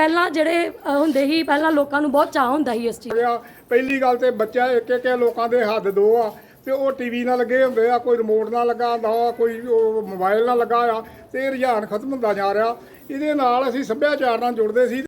ਪਹਿਲਾਂ ਜਿਹੜੇ ਅ, ਹੁੰਦੇ ਸੀ ਪਹਿਲਾਂ ਲੋਕਾਂ ਨੂੰ ਬਹੁਤ ਚਾਹ ਹੁੰਦਾ ਸੀ ਇਸ ਚੀਜ਼ ਗਿਆ ਪਹਿਲੀ ਗੱਲ ਤੇ ਬੱਚਾ ਇੱਕ ਇੱਕ ਲੋਕਾਂ ਦੇ ਹੱਥ ਦੋ ਆ ਤੇ ਉਹ ਟੀਵੀ ਨਾਲ ਲੱਗੇ ਹੁੰਦੇ ਆ ਕੋਈ ਰਿਮੋਟ ਨਾਲ ਲੱਗਾ ਹੁੰਦਾ ਵਾ ਕੋਈ ਉਹ ਮੋਬਾਈਲ ਨਾਲ ਲੱਗਾ ਆ ਤੇ ਇਹ ਰੁਝਾਨ ਖਤਮ ਹੁੰਦਾ ਜਾ ਰਿਹਾ। ਇਹਦੇ ਨਾਲ ਅਸੀਂ ਸੱਭਿਆਚਾਰ ਨਾਲ ਜੁੜਦੇ ਸੀ।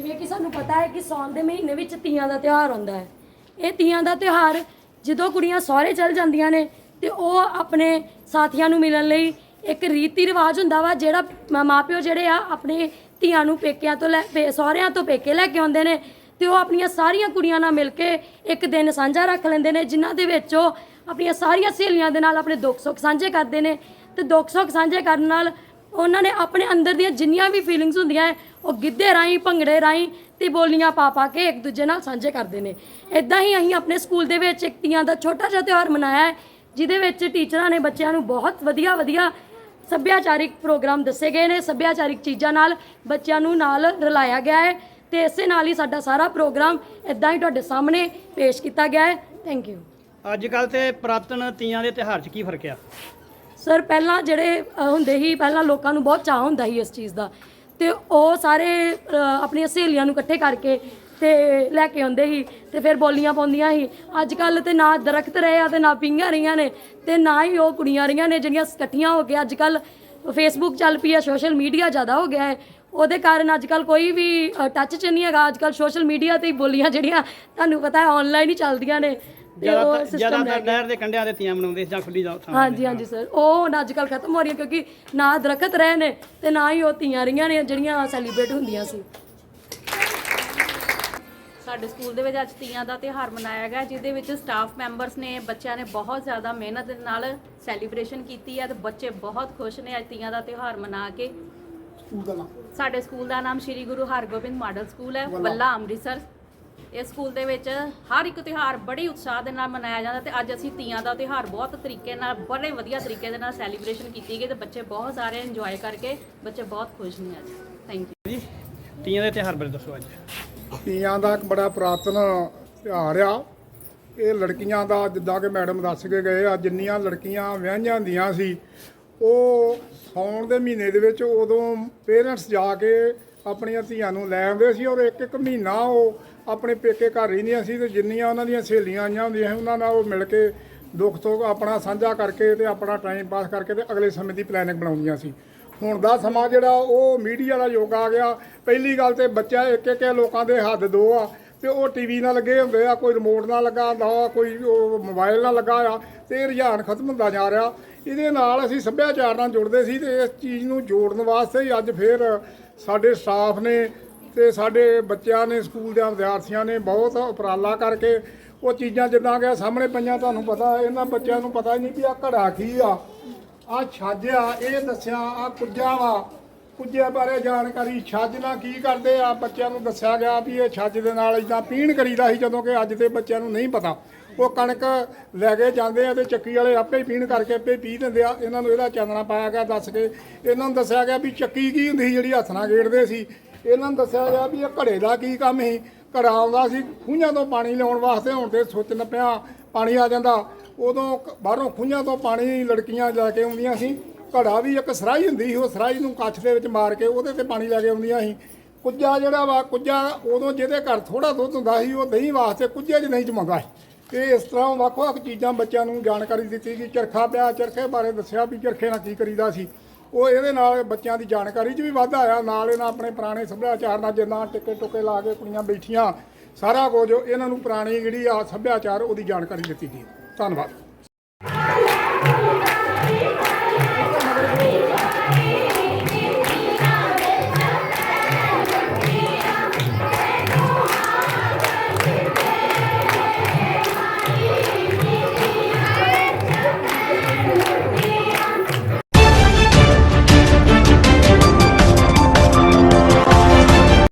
ਜਿਵੇਂ ਕਿ ਸਾਨੂੰ ਪਤਾ ਹੈ ਕਿ ਸੌਣ ਦੇ ਮਹੀਨੇ ਵਿੱਚ ਤੀਆਂ ਦਾ ਤਿਉਹਾਰ ਆਉਂਦਾ ਹੈ। ਇਹ ਤੀਆਂ ਦਾ ਤਿਉਹਾਰ ਜਦੋਂ ਕੁੜੀਆਂ ਸਹੁਰੇ ਚਲ ਜਾਂਦੀਆਂ ਨੇ ਤੇ ਉਹ ਆਪਣੇ ਸਾਥੀਆਂ ਨੂੰ ਮਿਲਣ ਲਈ ਇੱਕ ਰੀਤੀ ਰਿਵਾਜ ਹੁੰਦਾ ਵਾ ਜਿਹੜਾ ਮ- ਮਾਪਿਓ ਜਿਹੜੇ ਆ ਆਪਣੇ ਧੀਆਂ ਨੂੰ ਪੇਕਿਆਂ ਤੋਂ ਲੈ, ਪੇ- ਸਹੁਰਿਆਂ ਤੋਂ ਪੇਕੇ ਲੈ ਕੇ ਆਉਂਦੇ ਨੇ ਤੇ ਉਹ ਆਪਣੀਆਂ ਸਾਰੀਆਂ ਕੁੜੀਆਂ ਨਾਲ ਮਿਲ ਕੇ ਇੱਕ ਦਿਨ ਸਾਂਝਾ ਰੱਖ ਲੈਂਦੇ ਨੇ, ਜਿਨ੍ਹਾਂ ਦੇ ਵਿੱਚ ਉਹ ਆਪਣੀਆਂ ਸਾਰੀਆਂ ਸਹੇਲੀਆਂ ਦੇ ਨਾਲ ਆਪਣੇ ਦੁੱਖ ਸੁੱਖ ਸਾਂਝੇ ਕਰਦੇ ਨੇ ਤੇ ਦੁੱਖ ਸੁੱਖ ਸਾਂਝੇ ਕਰਨ ਨਾਲ ਉਹਨਾਂ ਨੇ ਆਪਣੇ ਅੰਦਰ ਦੀਆਂ ਜਿੰਨੀਆਂ ਵੀ ਫੀਲਿੰਗਸ ਹੁੰਦੀਆਂ ਹੈ, ਉਹ ਗਿੱਧੇ ਰਾਹੀਂ, ਭੰਗੜੇ ਰਾਹੀਂ ਤੇ ਬੋਲੀਆਂ ਪਾ ਪਾ ਕੇ ਇੱਕ ਦੂਜੇ ਨਾਲ ਸਾਂਝੇ ਕਰਦੇ ਨੇ। ਇਦਾਂ ਹੀ ਅਸੀਂ ਆਪਣੇ ਸਕੂਲ ਦੇ ਵਿੱਚ ਇੱਕ ਤੀਆਂ ਦਾ ਛੋਟਾ ਜਿਹਾ ਤਿਉਹਾਰ ਮਨਾਇਆ ਹੈ, ਜਿਹਦੇ ਵਿੱਚ ਟੀਚਰਾਂ ਨੇ ਬੱਚਿਆਂ ਨੂੰ ਬਹੁਤ ਵਧੀਆ ਵਧੀਆ ਸੱਭਿਆਚਾਰਿਕ ਪ੍ਰੋਗਰਾਮ ਦੱਸੇ ਗਏ ਨੇ, ਸੱਭਿਆਚਾਰਿਕ ਚੀਜ਼ਾਂ ਨਾਲ ਬੱਚਿਆਂ ਨੂੰ ਨਾਲ ਰਲਾਇਆ ਗਿਆ ਹੈ ਤੇ ਇਸੇ ਨਾਲ ਹੀ ਸਾਡਾ ਸਾਰਾ ਪ੍ਰੋਗਰਾਮ ਇਦਾਂ ਹੀ ਤੁਹਾਡੇ ਸਾਹਮਣੇ ਪੇਸ਼ ਕੀਤਾ ਗਿਆ ਹੈ। ਥੈਂਕ ਯੂ ਅੱਜ ਕੱਲ ਤੇ ਪੁਰਾਤਨ ਤੀਆਂ ਦੇ ਤਿਉਹਾਰ 'ਚ ਕੀ ਫ਼ਰਕ ਆ? ਸਰ ਪਹਿਲਾਂ ਜਿਹੜੇ ਅ, ਹੁੰਦੇ ਸੀ ਪਹਿਲਾਂ ਲੋਕਾਂ ਨੂੰ ਬਹੁਤ ਚਾਹ ਹੁੰਦਾ ਸੀ ਇਸ ਚੀਜ਼ ਦਾ। ਤੇ ਉਹ ਸਾਰੇ ਅ, ਆਪਣੀਆਂ ਸਹੇਲੀਆਂ ਨੂੰ ਇਕੱਠੇ ਕਰਕੇ ਤੇ ਲੈ ਕੇ ਆਉਂਦੇ ਸੀ ਤੇ ਫਿਰ ਬੋਲੀਆਂ ਪਾਉਂਦੀਆਂ ਸੀ। ਅੱਜ ਕੱਲ ਤੇ ਨਾ ਦਰਖਤ ਰਹੇ ਆ ਤੇ ਨਾ ਪਿੰਗਾਂ ਰਹੀਆਂ ਨੇ ਤੇ ਨਾ ਹੀ ਉਹ ਕੁੜੀਆਂ ਰਹੀਆਂ ਨੇ ਜਿਹੜੀਆਂ ਇਕੱਠੀਆਂ ਹੋ ਕੇ ਅੱਜ ਕੱਲ ਫੇਸਬੁੱਕ ਚੱਲ ਪਈ ਆ ਸੋਸ਼ਲ ਮੀਡੀਆ ਜ਼ਿਆਦਾ ਹੋ ਗਿਆ ਹੈ। ਉਹਦੇ ਕਾਰਨ ਅੱਜ ਕੱਲ ਕੋਈ ਵੀ ਟੱਚ 'ਚ ਨਹੀਂ ਹੈਗਾ। ਅੱਜ ਕੱਲ ਸੋਸ਼ਲ ਮੀਡੀਆ ਤੇ ਹੀ ਬੋਲੀਆਂ ਜਿਹੜੀਆਂ ਤੁਹਾਨੂੰ ਪਤਾ ਹੈ ਆਨਲਾਈਨ ਹੀ ਚੱਲਦੀਆਂ ਨੇ। ਉਹ ਜ਼ਿਆਦਾਤਰ system ਜ਼ਿਆਦਾਤਰ ਰਹਿ ਗਿਆ। ਨਹਿਰ ਦੇ ਕੰਢਿਆਂ ਤੇ ਤੀਆਂ ਮਨਾਉਂਦੇ ਸੀ ਜਾਂ ਖੁੱਲੀ ਥਾਂ ਤੇ। ਹਾਂਜੀ ਹਾਂਜੀ ਸਰ ਉਹ ਹੁਣ ਅੱਜ ਕੱਲ ਖਤਮ ਹੋ ਰਹੀਆਂ ਕਿਉਂਕਿ ਨਾ ਦਰਖਤ ਰਹੇ ਨੇ ਤੇ ਨਾ ਹੀ ਉਹ ਤੀਆਂ ਰਹੀਆਂ ਨੇ ਜਿਹੜੀਆਂ ਸੈਲੀਬ੍ਰੇਟ ਹੁੰਦੀਆਂ ਸੀ। ਸਾਡੇ ਸਕੂਲ ਦੇ ਵਿੱਚ ਅੱਜ ਤੀਆਂ ਦਾ ਤਿਉਹਾਰ ਮਨਾਇਆ ਗਿਆ ਜਿਹਦੇ ਵਿੱਚ ਸਟਾਫ ਮੈਂਬਰਸ ਨੇ ਬੱਚਿਆਂ ਨੇ ਬਹੁਤ ਜ਼ਿਆਦਾ ਮਿਹਨਤ ਦੇ ਨਾਲ ਸੈਲੀਬ੍ਰੇਸ਼ਨ ਕੀਤੀ ਹੈ ਤੇ ਬੱਚੇ ਬਹੁਤ ਖੁਸ਼ ਨੇ ਅੱਜ ਤੀਆਂ ਦਾ ਤਿਉਹਾਰ ਮਨਾ ਕੇ। ਸਾਡੇ ਸਕੂਲ ਦਾ ਨਾਮ ਸ਼੍ਰੀ ਗੁਰੂ ਹਰਗੋਬਿੰਦ ਮਾਡਲ ਸਕੂਲ ਹੈ ਬੱਲਾ ਅੰਮ੍ਰਿਤਸਰ। ਇਸ ਸਕੂਲ ਦੇ ਵਿੱਚ ਹਰ ਇੱਕ ਤਿਉਹਾਰ ਬੜੀ ਉਤਸ਼ਾਹ ਦੇ ਨਾਲ ਮਨਾਇਆ ਜਾਂਦਾ ਤੇ ਅੱਜ ਅਸੀਂ ਤੀਆਂ ਦਾ ਤਿਉਹਾਰ ਬਹੁਤ ਤਰੀਕੇ ਨਾਲ ਬੜੇ ਵਧੀਆ ਤਰੀਕੇ ਦੇ ਨਾਲ ਸੈਲੀਬ੍ਰੇਸ਼ਨ ਕੀਤੀ ਗਈ ਤੇ ਬੱਚੇ ਬਹੁਤ ਸਾਰੇ ਇੰਜੋਏ ਕਰਕੇ ਬੱਚੇ ਬਹੁਤ ਖੁਸ਼ ਨੇ ਅੱਜ। ਥੈਂਕ ਯੂ ਜੀ ਤੀਆਂ ਦੇ ਤਿਉਹਾਰ ਬਾਰੇ ਦੱਸੋ ਅੱਜ। ਤੀਆਂ ਦਾ ਇੱਕ ਬੜਾ ਪੁਰਾਤਨ ਤਿਉਹਾਰ ਆ। ਇਹ ਲੜਕੀਆਂ ਦਾ ਜਿੱਦਾਂ ਕਿ ਮੈਡਮ ਦੱਸ ਕੇ ਗਏ ਆ ਜਿੰਨੀਆਂ ਲੜਕੀਆਂ ਵਿਆਹੀਆਂ ਹੁੰਦੀਆਂ ਸੀ ਉਹ ਸੌਣ ਦੇ ਮਹੀਨੇ ਦੇ ਵਿੱਚ ਉਦੋਂ ਪੇਰੈਂਟਸ ਜਾ ਕੇ ਆਪਣੀਆਂ ਧੀਆਂ ਨੂੰ ਲੈ ਆਉਂਦੇ ਸੀ ਔਰ ਇੱਕ ਇੱਕ ਮਹੀਨਾ ਉਹ ਆਪਣੇ ਪੇਕੇ ਘਰ ਰਹਿੰਦੀਆਂ ਸੀ ਤੇ ਜਿੰਨੀਆਂ ਉਹਨਾਂ ਦੀਆਂ ਸਹੇਲੀਆਂ ਆਈਆਂ ਹੁੰਦੀਆਂ ਸੀ, ਉਹਨਾਂ ਨਾਲ ਉਹ ਮਿਲ ਕੇ ਦੁੱਖ ਤੋਂ ਆਪਣਾ ਸਾਂਝਾ ਕਰਕੇ ਤੇ ਆਪਣਾ ਟਾਈਮ ਪਾਸ ਕਰਕੇ ਤੇ ਅਗਲੇ ਸਮੇਂ ਦੀ ਪਲੈਨਿੰਗ ਬਣਾਉਂਦੀਆਂ ਸੀ। ਹੁਣ ਦਾ ਸਮਾਂ ਜਿਹੜਾ ਉਹ ਮੀਡੀਆ ਦਾ ਯੁੱਗ ਆ ਗਿਆ। ਪਹਿਲੀ ਗੱਲ ਤੇ ਬੱਚਾ ਇੱਕ ਇੱਕ ਲੋਕਾਂ ਦੇ ਹੱਦ ਦੋ ਆ ਤੇ ਉਹ ਟੀਵੀ ਨਾਲ ਲੱਗੇ ਹੁੰਦੇ ਆ, ਕੋਈ ਰਿਮੋਟ ਨਾਲ ਲੱਗਾ ਹੁੰਦਾ ਵਾ, ਕੋਈ ਉਹ ਮੋਬਾਈਲ ਨਾਲ ਲੱਗਾ ਆ ਤੇ ਇਹ ਰੁਝਾਨ ਖਤਮ ਹੁੰਦਾ ਜਾ ਰਿਹਾ। ਇਹਦੇ ਨਾਲ ਅਸੀਂ ਸੱਭਿਆਚਾਰ ਨਾਲ ਜੁੜਦੇ ਸੀ ਤੇ ਇਸ ਚੀਜ਼ ਨੂੰ ਜੋੜਨ ਵਾਸਤੇ ਹੀ ਅੱਜ ਫੇਰ ਸਾਡੇ ਸਟਾਫ ਨੇ ਤੇ ਸਾਡੇ ਬੱਚਿਆਂ ਨੇ, ਸਕੂਲ ਦੇ ਵਿਦਿਆਰਥੀਆਂ ਨੇ ਬਹੁਤ ਉਪਰਾਲਾ ਕਰਕੇ ਉਹ ਚੀਜ਼ਾਂ ਜਿੱਦਾਂ ਕਿ ਸਾਹਮਣੇ ਪਈਆਂ ਤੁਹਾਨੂੰ ਪਤਾ, ਇਹਨਾਂ ਬੱਚਿਆਂ ਨੂੰ ਪਤਾ ਹੀ ਨਹੀਂ ਵੀ ਆ ਘੜਾ ਕੀ ਆ ਆ ਛੱਜ ਆ, ਇਹ ਦੱਸਿਆ ਆ ਕੁੱਜਾ ਵਾ। ਕੁੱਜੇ ਬਾਰੇ ਜਾਣਕਾਰੀ, ਛੱਜ ਨਾਲ ਕੀ ਕਰਦੇ ਆ? ਬੱਚਿਆਂ ਨੂੰ ਦੱਸਿਆ ਗਿਆ ਵੀ ਇਹ ਛੱਜ ਦੇ ਨਾਲ ਇਦਾਂ ਪੀਣ ਕਰੀਦਾ ਸੀ, ਜਦੋਂ ਕਿ ਅੱਜ ਦੇ ਬੱਚਿਆਂ ਨੂੰ ਨਹੀਂ ਪਤਾ। ਉਹ ਕਣਕ ਲੈ ਕੇ ਜਾਂਦੇ ਆ ਤੇ ਚੱਕੀ ਵਾਲੇ ਆਪੇ ਹੀ ਪੀਣ ਕਰਕੇ ਆਪੇ ਪੀ ਦਿੰਦੇ ਆ। ਇਹਨਾਂ ਨੂੰ ਇਹਦਾ ਚਾਨਣਾ ਪਾਇਆ ਗਿਆ ਦੱਸ ਕੇ। ਇਹਨਾਂ ਨੂੰ ਦੱਸਿਆ ਗਿਆ ਵੀ ਚੱਕੀ ਕੀ ਹੁੰਦੀ ਸੀ ਜਿਹੜੀ ਹੱਥ ਨਾਲ ਗੇੜਦੇ ਸੀ। ਇਹਨਾਂ ਨੂੰ ਦੱਸਿਆ ਗਿਆ ਵੀ ਇਹ ਘੜੇ ਦਾ ਕੀ ਕੰਮ ਸੀ। ਘੜਾ ਆਉਂਦਾ ਸੀ, ਖੂਹਾਂ ਤੋਂ ਪਾਣੀ ਲਿਆਉਣ ਵਾਸਤੇ ਹੁਣ ਤੇ ਸੁੱਚ ਪਿਆ, ਪਾਣੀ ਆ ਜਾਂਦਾ। ਉਦੋਂ ਬਾਹਰੋਂ ਖੂਹਾਂ ਤੋਂ ਪਾਣੀ ਲੜਕੀਆਂ ਲੈ ਕੇ ਆਉਂਦੀਆਂ ਸੀ। ਘੜਾ ਵੀ ਇੱਕ ਸਰਾਈ ਹੁੰਦੀ ਸੀ, ਉਹ ਸਰਾਈ ਨੂੰ ਕੱਛ ਦੇ ਵਿੱਚ ਮਾਰ ਕੇ ਉਹਦੇ ਤੇ ਪਾਣੀ ਲੈ ਕੇ ਆਉਂਦੀਆਂ ਸੀ। ਕੁੱਜਾ ਜਿਹੜਾ ਵਾ, ਕੁੱਜਾ ਉਦੋਂ ਜਿਹਦੇ ਘਰ ਥੋੜਾ ਦੁੱਧ ਹੁੰਦਾ ਸੀ, ਉਹ ਦਹੀਂ ਵਾਸਤੇ ਕੁੱਜੇ 'ਚ ਨਹੀਂ ਜਮਾਉਂਦਾ ਸੀ। ਤੇ ਇਸ ਤਰ੍ਹਾਂ ਵੱਖ ਵੱਖ ਚੀਜ਼ਾਂ ਬੱਚਿਆਂ ਨੂੰ ਜਾਣਕਾਰੀ ਦਿੱਤੀ ਕਿ ਚਰਖਾ ਪਿਆ, ਚਰਖੇ ਬਾਰੇ ਦੱਸਿਆ ਵੀ ਚਰਖੇ ਨਾਲ ਕੀ ਕਰੀਦਾ ਸੀ। ਉਹ ਇਹਦੇ ਨਾਲ ਬੱਚਿਆਂ ਦੀ ਜਾਣਕਾਰੀ 'ਚ ਵੀ ਵਾਧਾ ਆਇਆ। ਨਾਲ ਇਹਨਾਂ ਆਪਣੇ ਪੁਰਾਣੇ ਸੱਭਿਆਚਾਰ ਨਾਲ ਜਿੰਨਾ ਟਿੱਕੇ ਟੁੱਕੇ ਲਾ ਕੇ ਕੁੜੀਆਂ ਬੈਠੀਆਂ, ਸਾਰਾ ਕੁਝ ਇਹਨਾਂ ਨੂੰ ਪੁਰਾਣੀ ਜਿਹੜੀ ਆ ਸੱਭਿਆਚਾਰ ਉਹਦੀ ਜਾਣਕਾਰੀ ਦਿੱਤੀ ਗਈ। ਧੰਨਵਾਦ।